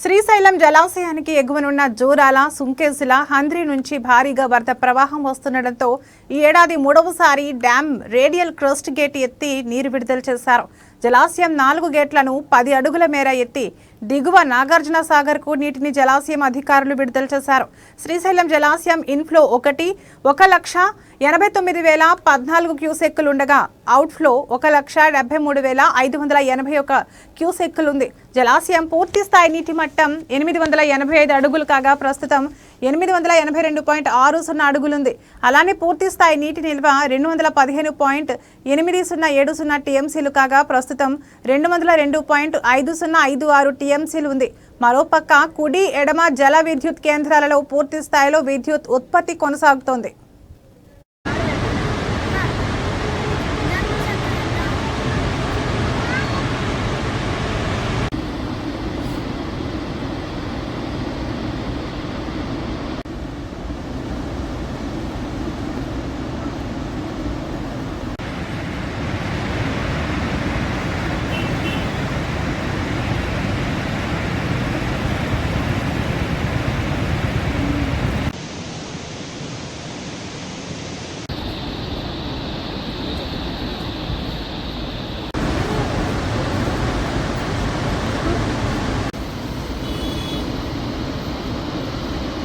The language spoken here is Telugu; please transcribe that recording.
శ్రీశైలం జలాశయానికి ఎగువనున్న జూరాల సుంకేసుల హంద్రి నుంచి భారీగా వరద ప్రవాహం వస్తుండటంతో ఈ ఏడాది మూడవసారి డ్యాం రేడియల్ క్రస్ట్ గేట్ ఎత్తి నీరు విడుదల చేశారు. జలాశయం నాలుగు గేట్లను పది అడుగుల మేర ఎత్తి దిగువ నాగార్జున సాగర్కు నీటిని జలాశయం అధికారులు విడుదల చేశారు. శ్రీశైలం జలాశయం ఇన్ఫ్లో ఒకటి ఒక లక్ష ఎనభై తొమ్మిది వేల పద్నాలుగు క్యూసెక్కులుండగా అవుట్ఫ్లో ఒక లక్ష డెబ్బై మూడు వేల ఐదు వందల ఎనభై ఒక క్యూసెక్కులుంది. జలాశయం పూర్తి స్థాయి నీటి మట్టం ఎనిమిది వందల ఎనభై ఐదు అడుగులు కాగా ప్రస్తుతం ఎనిమిది వందల ఎనభై రెండు పాయింట్ ఆరు సున్నా అడుగులుంది. అలానే పూర్తి స్థాయి నీటి నిల్వ రెండు వందల పదిహేను పాయింట్ ఎనిమిది సున్నా ఏడు సున్నా టీఎంసీలు కాగా ప్రస్తుతం రెండు వందల రెండు పాయింట్ ఐదు సున్నా ఐదు ఆరు టీఎంసీలు ఉంది. మరోపక్క కుడి ఎడమ జల విద్యుత్ కేంద్రాలలో పూర్తి స్థాయిలో విద్యుత్ ఉత్పత్తి కొనసాగుతోంది.